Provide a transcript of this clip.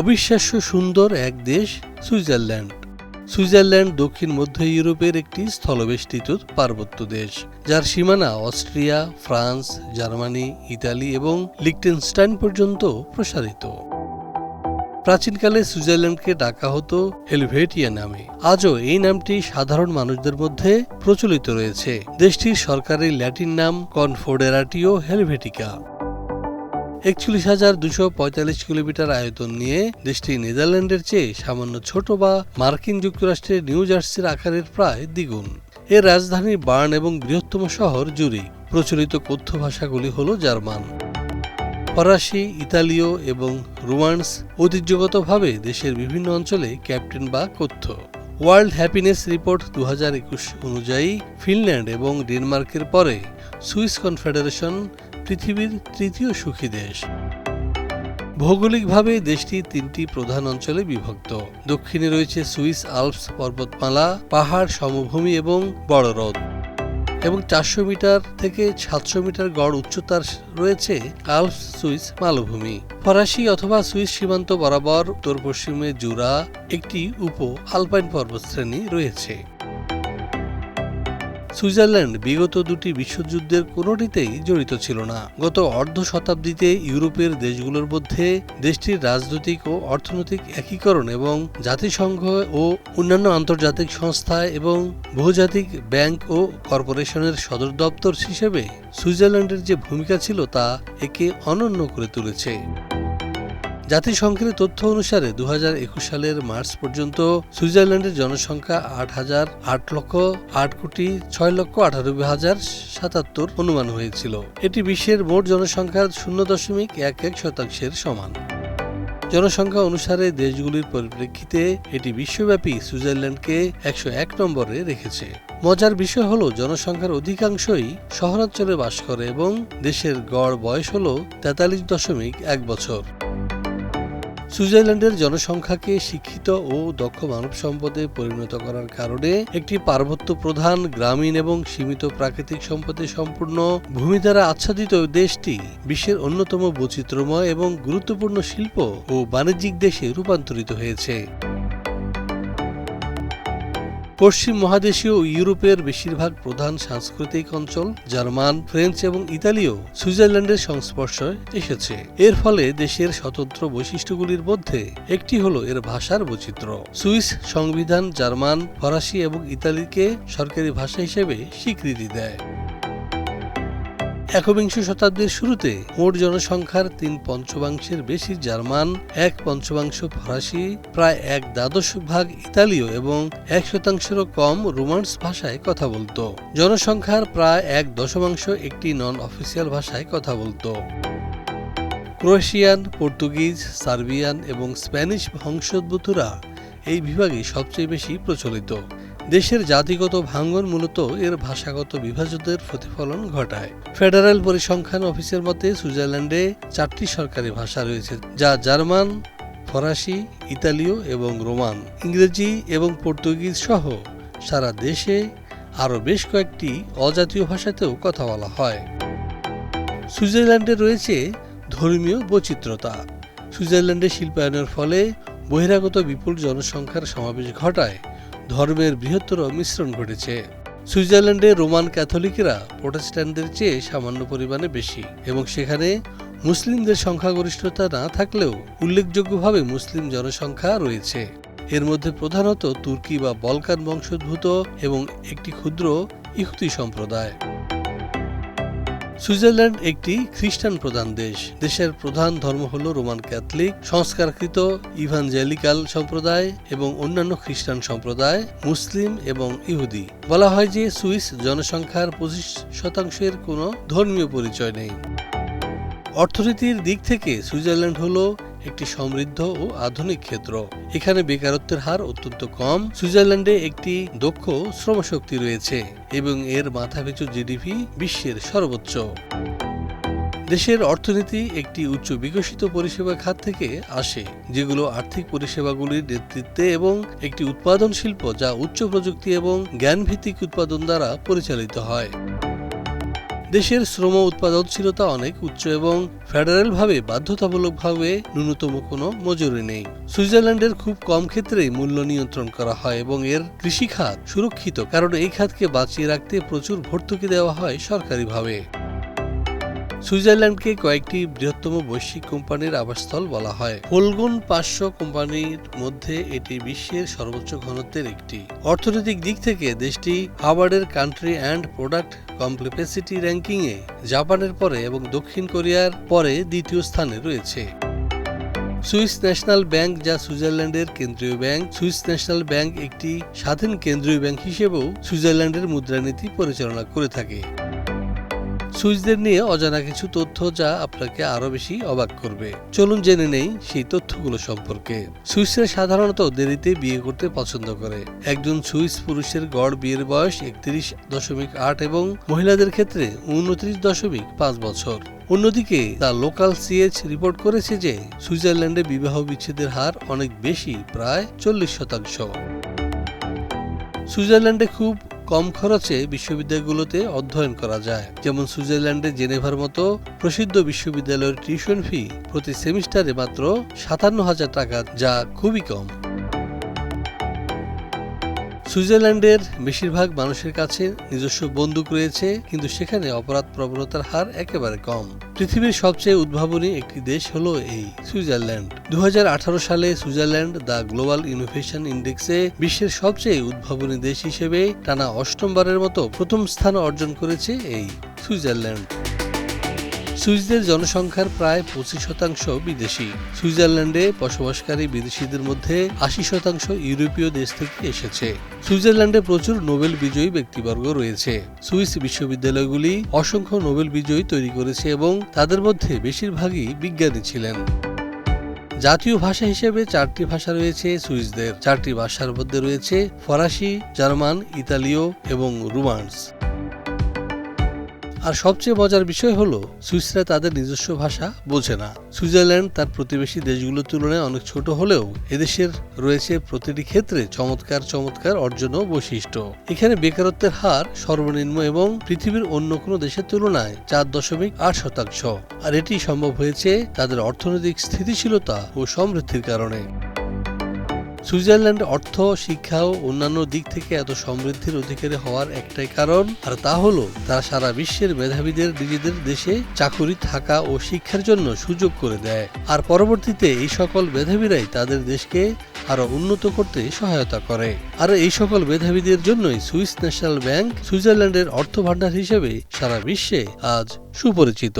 অবিশ্বাস্য সুন্দর এক দেশ সুইজারল্যান্ড। সুইজারল্যান্ড দক্ষিণ মধ্য ইউরোপের একটি স্থলবেষ্টিত পার্বত্য দেশ, যার সীমানা অস্ট্রিয়া, ফ্রান্স, জার্মানি, ইতালি এবং লিকটেনস্টাইন পর্যন্ত প্রসারিত। প্রাচীনকালে সুইজারল্যান্ডকে ডাকা হতো হেলভেটিয়া নামে। আজও এই নামটি সাধারণ মানুষদের মধ্যে প্রচলিত রয়েছে। দেশটির সরকারি ল্যাটিন নাম কনফোডেরাটিও হেলভেটিকা। একচল্লিশ হাজার দুশো পঁয়তাল্লিশ কিলোমিটার আয়তন নিয়ে দেশটি নেদারল্যান্ডের চেয়ে সামান্য ছোট বা মার্কিন যুক্তরাষ্ট্রের নিউ জার্সির আকারের প্রায় দ্বিগুণ। এর রাজধানী বার্ন এবং বৃহত্তম শহর জুরি প্রচলিত কথ্য ভাষাগুলি হল জার্মান। ফরাসি, ইতালীয় এবং রোমান্স ঐতিহ্যগতভাবে দেশের বিভিন্ন অঞ্চলে ক্যাপ্টেন বা কথ্য। ওয়ার্ল্ড হ্যাপিনেস রিপোর্ট দু হাজার একুশ অনুযায়ী ফিনল্যান্ড এবং ডেনমার্কের পরে সুইস কনফেডারেশন পৃথিবীর তৃতীয় সুখী দেশ। ভৌগোলিকভাবে দেশটি তিনটি প্রধান অঞ্চলে বিভক্ত। দক্ষিণে রয়েছে সুইস আলপস পর্বতমালা, পাহাড় সমভূমি এবং বড় হ্রদ। এবং চারশো মিটার থেকে সাতশো মিটার গড় উচ্চতার রয়েছে আলপস সুইস মালভূমি। ফরাসি অথবা সুইস সীমান্ত বরাবর উত্তর পশ্চিমে জুরা একটি উপ আলপাইন পর্বতশ্রেণী রয়েছে। সুইজারল্যান্ড বিগত দুটি বিশ্বযুদ্ধের কোনোটিতেই জড়িত ছিল না। গত অর্ধ শতাব্দীতে ইউরোপের দেশগুলোর মধ্যে দেশটির রাজনৈতিক ও অর্থনৈতিক একীকরণ এবং জাতিসংঘ ও অন্যান্য আন্তর্জাতিক সংস্থা এবং বহুজাতিক ব্যাংক ও কর্পোরেশনের সদর দপ্তর হিসেবে সুইজারল্যান্ডের যে ভূমিকা ছিল তা একে অনন্য করে তুলেছে। জাতিসংঘের তথ্য অনুসারে দু হাজার একুশ সালের মার্চ পর্যন্ত সুইজারল্যান্ডের জনসংখ্যা আট হাজার আট লক্ষ আট কোটি ছয় লক্ষ আঠানব্বই হাজার সাতাত্তর অনুমান হয়েছিল। এটি বিশ্বের মোট জনসংখ্যার শূন্য দশমিক এক এক শতাংশের সমান। জনসংখ্যা অনুসারে দেশগুলির পরিপ্রেক্ষিতে এটি বিশ্বব্যাপী সুইজারল্যান্ডকে একশো এক নম্বরে রেখেছে। মজার বিষয় হল, জনসংখ্যার অধিকাংশই শহরাঞ্চলে বাস করে এবং দেশের গড় বয়স হল তেতাল্লিশ দশমিক এক বছর। সুইজারল্যান্ডের জনসংখ্যাকে শিক্ষিত ও দক্ষ মানব সম্পদে পরিণত করার কারণে একটি পার্বত্য প্রধান গ্রামীণ এবং সীমিত প্রাকৃতিক সম্পদে সম্পূর্ণ ভূমি দ্বারা আচ্ছাদিত দেশটি বিশ্বের অন্যতম বৈচিত্র্যময় এবং গুরুত্বপূর্ণ শিল্প ও বাণিজ্যিক দেশে রূপান্তরিত হয়েছে। পশ্চিম মহাদেশীয় ইউরোপের বেশিরভাগ প্রধান সাংস্কৃতিক অঞ্চল, জার্মান, ফ্রেঞ্চ এবং ইতালিও সুইজারল্যান্ডের সংস্পর্শে এসেছে। এর ফলে দেশের স্বতন্ত্র বৈশিষ্ট্যগুলির মধ্যে একটি হল এর ভাষার বৈচিত্র্য। সুইস সংবিধান জার্মান, ফরাসি এবং ইতালিকে সরকারি ভাষা হিসেবে স্বীকৃতি দেয়। একবিংশ শতাব্দীর শুরুতে মোট জনসংখ্যার তিন পঞ্চমাংশের বেশি জার্মান, এক পঞ্চমাংশ ফরাসি, প্রায় এক দ্বাদশ ভাগ ইতালীয় এবং এক শতাংশেরও কম রোমান্স ভাষায় কথা বলতো। জনসংখ্যার প্রায় এক দশমাংশ একটি নন অফিসিয়াল ভাষায় কথা বলতো। ক্রোয়েশিয়ান, পর্তুগিজ, সার্বিয়ান এবং স্প্যানিশ বংশোদ্ভূতরা এই বিভাগে সবচেয়ে বেশি প্রচলিত। দেশের জাতিগত ভাঙ্গন মূলত এর ভাষাগত বিভাজনের প্রতিফলন ঘটায়। ফেডারেল পরিসংখ্যান অফিসের মতে, সুইজারল্যান্ডে চারটি সরকারি ভাষা রয়েছে, যা জার্মান, ফরাসি, ইতালীয় এবং রোমান, ইংরেজি এবং পর্তুগিজ সহ সারা দেশে আরও বেশ কয়েকটি অজাতীয় ভাষাতেও কথা বলা হয়। সুইজারল্যান্ডে রয়েছে ধর্মীয় বৈচিত্র্যতা। সুইজারল্যান্ডে শিল্পায়নের ফলে বহিরাগত বিপুল জনসংখ্যার সমাবেশ ঘটায়। ধর্মের বৃহত্তর মিশ্রণ ঘটেছে। সুইজারল্যান্ডে রোমান ক্যাথলিকরা প্রোটেস্ট্যান্টদের চেয়ে সামান্য পরিমাণে বেশি এবং সেখানে মুসলিমদের সংখ্যাগরিষ্ঠতা না থাকলেও উল্লেখযোগ্যভাবে মুসলিম জনসংখ্যা রয়েছে। এর মধ্যে প্রধানত তুর্কি বা বলকান বংশোদ্ভূত এবং একটি ক্ষুদ্র ইহুতি সম্প্রদায়। সুইজারল্যান্ড একটি খ্রিস্টান প্রধান দেশ। দেশের প্রধান ধর্ম হল রোমান ক্যাথলিক। সংস্কারকৃত ইভাঞ্জেলিক্যাল সম্প্রদায় এবং অন্যান্য খ্রিস্টান সম্প্রদায়, মুসলিম এবং ইহুদি। বলা হয় যে সুইস জনসংখ্যার পঁচিশ শতাংশের কোনো ধর্মীয় পরিচয় নেই। অর্থনীতির দিক থেকে সুইজারল্যান্ড হল একটি সমৃদ্ধ ও আধুনিক ক্ষেত্র। এখানে বেকারত্বের হার অত্যন্ত কম। সুইজারল্যান্ডে একটি দক্ষ শ্রমশক্তি রয়েছে এবং এর মাথাপিছু জিডিপি বিশ্বের সর্বোচ্চ। দেশের অর্থনীতি একটি উচ্চ বিকশিত পরিষেবা খাত থেকে আসে, যেগুলো আর্থিক পরিষেবাগুলির নেতৃত্বে এবং একটি উৎপাদন শিল্প যা উচ্চ প্রযুক্তি এবং জ্ঞানভিত্তিক উৎপাদন দ্বারা পরিচালিত হয়। দেশের শ্রম উৎপাদনশীলতা অনেক উচ্চ এবং ফেডারেলভাবে বাধ্যতামূলকভাবে ন্যূনতম কোনো মজুরি নেই। সুইজারল্যান্ডের খুব কম ক্ষেত্রেই মূল্য নিয়ন্ত্রণ করা হয় এবং এর কৃষিখাত সুরক্ষিত, কারণ এই খাতকে বাঁচিয়ে রাখতে প্রচুর ভর্তুকি দেওয়া হয় সরকারিভাবে। সুইজারল্যান্ডকে কয়েকটি বৃহত্তম বৈশ্বিক কোম্পানির আবাসস্থল বলা হয়। ফোলগুন পাঁচশো কোম্পানির মধ্যে এটি বিশ্বের সর্বোচ্চ ঘনত্বের একটি। অর্থনৈতিক দিক থেকে দেশটি হার্ভার্ডের কান্ট্রি অ্যান্ড প্রোডাক্ট কমপ্লেক্সিটি র্যাঙ্কিংয়ে জাপানের পরে এবং দক্ষিণ কোরিয়ার পরে দ্বিতীয় স্থানে রয়েছে। সুইস ন্যাশনাল ব্যাংক, যা সুইজারল্যান্ডের কেন্দ্রীয় ব্যাংক, সুইস ন্যাশনাল ব্যাংক একটি স্বাধীন কেন্দ্রীয় ব্যাংক হিসেবেও সুইজারল্যান্ডের মুদ্রানীতি পরিচালনা করে থাকে। সুইসদের নিয়ে অজানা কিছু তথ্য যা আপনাকে আরও বেশি অবাক করবে। চলুন জেনে নেই সেই তথ্যগুলো সম্পর্কে। সুইসরা সাধারণত দেরিতে বিয়ে করতে পছন্দ করে। একজন সুইস পুরুষের গড় বিয়ের বয়স একত্রিশ দশমিক আট এবং মহিলাদের ক্ষেত্রে উনত্রিশ দশমিক পাঁচ বছর। অন্যদিকে দ্য লোকাল সিএচ রিপোর্ট করেছে যে সুইজারল্যান্ডে বিবাহ বিচ্ছেদের হার অনেক বেশি, প্রায় চল্লিশ শতাংশ। সুইজারল্যান্ডে খুব কম খরচে বিশ্ববিদ্যালয়গুলোতে অধ্যয়ন করা যায়। যেমন সুইজারল্যান্ডে জেনেভার মতো প্রসিদ্ধ বিশ্ববিদ্যালয়ের টিউশন ফি প্রতি সেমিস্টারে মাত্র সাতান্ন হাজার টাকা, যা খুবই কম। সুইজারল্যান্ডের বেশিরভাগ মানুষের কাছে নিজস্ব বন্দুক রয়েছে, কিন্তু সেখানে অপরাধ প্রবণতার হার একেবারে কম। পৃথিবীর সবচেয়ে উদ্ভাবনী একটি দেশ হলো এই সুইজারল্যান্ড। দু হাজার আঠারো সালে সুইজারল্যান্ড দ্য গ্লোবাল ইনোভেশন ইন্ডেক্সে বিশ্বের সবচেয়ে উদ্ভাবনী দেশ হিসেবে টানা অষ্টমবারের মতো প্রথম স্থান অর্জন করেছে এই সুইজারল্যান্ড। সুইসদের জনসংখ্যার প্রায় পঁচিশ শতাংশ বিদেশি। সুইজারল্যান্ডে বসবাসকারী বিদেশিদের মধ্যে আশি শতাংশ ইউরোপীয় দেশ থেকে এসেছে। সুইজারল্যান্ডে প্রচুর নোবেল বিজয়ী ব্যক্তিবর্গ রয়েছে। সুইস বিশ্ববিদ্যালয়গুলি অসংখ্য নোবেল বিজয়ী তৈরি করেছে এবং তাদের মধ্যে বেশিরভাগই বিজ্ঞানী ছিলেন। জাতীয় ভাষা হিসেবে চারটি ভাষা রয়েছে সুইসদের। চারটি ভাষার মধ্যে রয়েছে ফরাসি, জার্মান, ইতালীয় এবং রোমান্স। আর সবচেয়ে মজার বিষয় হলো, সুইসরা তাদের নিজস্ব ভাষা বোঝে না। সুইজারল্যান্ড তার প্রতিবেশী দেশগুলোর তুলনায় অনেক ছোট হলেও এদেশের রয়েছে প্রতিটি ক্ষেত্রে চমৎকার চমৎকার অর্জন ও বৈশিষ্ট্য। এখানে বেকারত্বের হার সর্বনিম্ন এবং পৃথিবীর অন্য কোনো দেশের তুলনায় চার দশমিক আট শতাংশ। আর এটি সম্ভব হয়েছে তাদের অর্থনৈতিক স্থিতিশীলতা ও সমৃদ্ধির কারণে। সুইজারল্যান্ড অর্থ, শিক্ষা ও অন্যান্য দিক থেকে এত সমৃদ্ধির অধিকারী হওয়ার একটাই কারণ, আর তা হলো তারা সারা বিশ্বের মেধাবীদের নিজেদের দেশে চাকুরি থাকা ও শিক্ষার জন্য সুযোগ করে দেয়। আর পরবর্তীতে এই সকল মেধাবীরাই তাদের দেশকে আরও উন্নত করতে সহায়তা করে। আর এই সকল মেধাবীদের জন্যই সুইস ন্যাশনাল ব্যাংক সুইজারল্যান্ডের অর্থ ভাণ্ডার হিসেবে সারা বিশ্বে আজ সুপরিচিত।